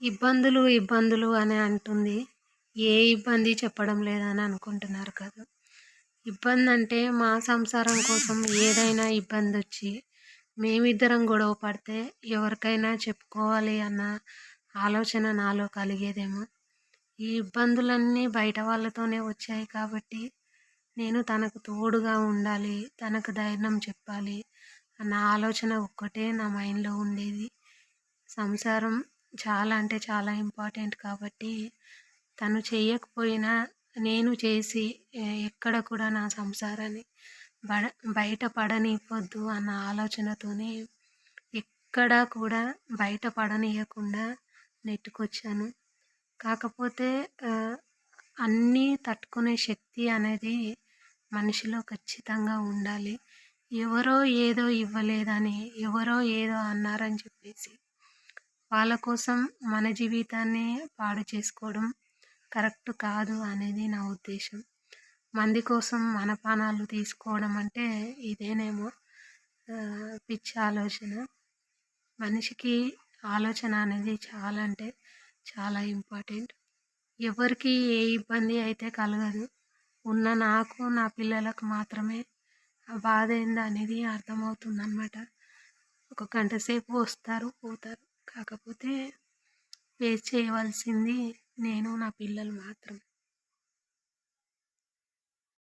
ఇబ్బందులు ఇబ్బందులు అని అంటుంది. ఏ ఇబ్బంది చెప్పడం లేదని అనుకుంటున్నారు కదా. ఇబ్బంది అంటే మా సంసారం కోసం ఏదైనా ఇబ్బంది వచ్చి మేమిద్దరం గొడవ పడితే ఎవరికైనా చెప్పుకోవాలి అన్న ఆలోచన నాలో కలిగేదేమో. ఈ ఇబ్బందులన్నీ బయట వాళ్ళతోనే వచ్చాయి కాబట్టి నేను తనకు తోడుగా ఉండాలి తనకు ధైర్యం చెప్పాలి అన్న ఆలోచన ఒక్కటే నా మైండ్లో ఉండేది. సంసారం చాలా అంటే చాలా ఇంపార్టెంట్ కాబట్టి తను చేయకపోయినా నేను చేసి ఎక్కడ కూడా నా సంసారాన్ని బడ బయట పడనివ్వద్దు అన్న ఆలోచనతోనే ఎక్కడా కూడా బయట పడనీయకుండా నెట్టుకొచ్చాను. కాకపోతే అన్నీ తట్టుకునే శక్తి అనేది మనిషిలో ఖచ్చితంగా ఉండాలి. ఎవరో ఏదో ఇవ్వలేదని ఎవరో ఏదో అన్నారని చెప్పేసి వాళ్ళ కోసం మన జీవితాన్ని పాడు చేసుకోవడం కరెక్ట్ కాదు అనేది నా ఉద్దేశం. మంది కోసం మన పానాలు తీసుకోవడం అంటే ఇదేనేమో పిచ్చి ఆలోచన. మనిషికి ఆలోచన అనేది చాలా అంటే చాలా ఇంపార్టెంట్. ఎవరికి ఏ ఇబ్బంది అయితే కలగదు. ఉన్న నాకు నా పిల్లలకు మాత్రమే ఆ బాధ ఏందనేది అనేది అర్థమవుతుంది ఒక గంట సేపు వస్తారు పోతారు. కాకపోతే ఫేస్ చేయవలసింది నేను నా పిల్లలు మాత్రం.